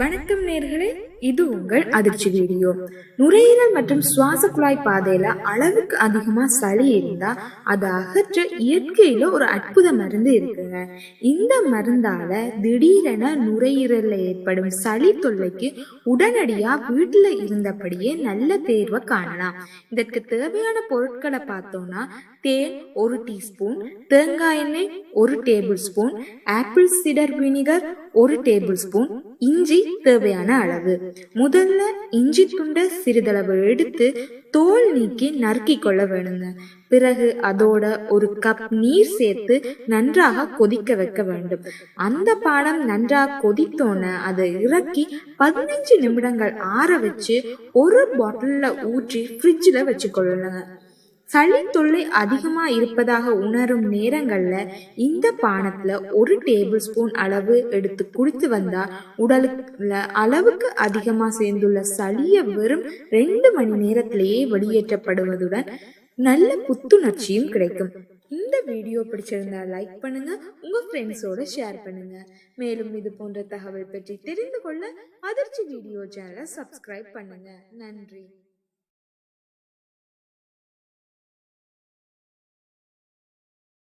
வணக்கம் நேர்களே இது உங்கள் அதிர்ச்சி வீடியோ. நுரையீரல் மற்றும் சுவாச குழாய் பாதையில அளவுக்கு அதிகமா சளி இருந்தா அதை அகற்ற இயற்கையில ஒரு அற்புத மருந்து இருக்குங்க. இந்த மருந்தால திடீரென நுரையீரல்ல ஏற்படும் சளி தொல்லைக்கு உடனடியா வீட்டுல இருந்தபடியே நல்ல தேர்வை காணலாம். இதற்கு தேவையான பொருட்களை பார்த்தோம்னா தேன் ஒரு டீஸ்பூன் தேங்காய் எண்ணெய் ஒரு tablespoon apple cider vinegar ஒரு டேபிள் ஸ்பூன் இஞ்சி தேவையான அளவு. முதல்ல இஞ்சி துண்டை சிறிதளவு எடுத்து தோல் நீக்கி நறுக்கி கொள்ள வேணுங்க. பிறகு அதோட ஒரு கப் நீர் சேர்த்து நன்றாக கொதிக்க வைக்க வேண்டும். அந்த பானம் நன்றாக கொதித்தோன அதை இறக்கி பதினஞ்சு நிமிடங்கள் ஆற வச்சு ஒரு பாட்டிலில் ஊற்றி ஃப்ரிட்ஜில் வச்சுக்கொள்ளணுங்க. சளி தொல்லை அதிகமா இருப்பதாக உணரும் நேரங்கள்ல இந்த பானத்துல ஒரு டேபிள் ஸ்பூன் அளவு எடுத்து குடித்து வந்தா உடலுக்குள்ள அளவுக்கு அதிகமா சேர்ந்துள்ள சளிய வெறும் ரெண்டு மணி நேரத்திலேயே வெளியேற்றப்படுவதுடன் நல்ல புத்துணர்ச்சியும் கிடைக்கும். இந்த வீடியோ பிடிச்சிருந்தா லைக் பண்ணுங்க உங்க ஃப்ரெண்ட்ஸோட ஷேர் பண்ணுங்க. மேலும் இது போன்ற தகவல் பற்றி தெரிந்து கொள்ள அதிர்ச்சி வீடியோ சேனலை சப்ஸ்கிரைப் பண்ணுங்க. நன்றி.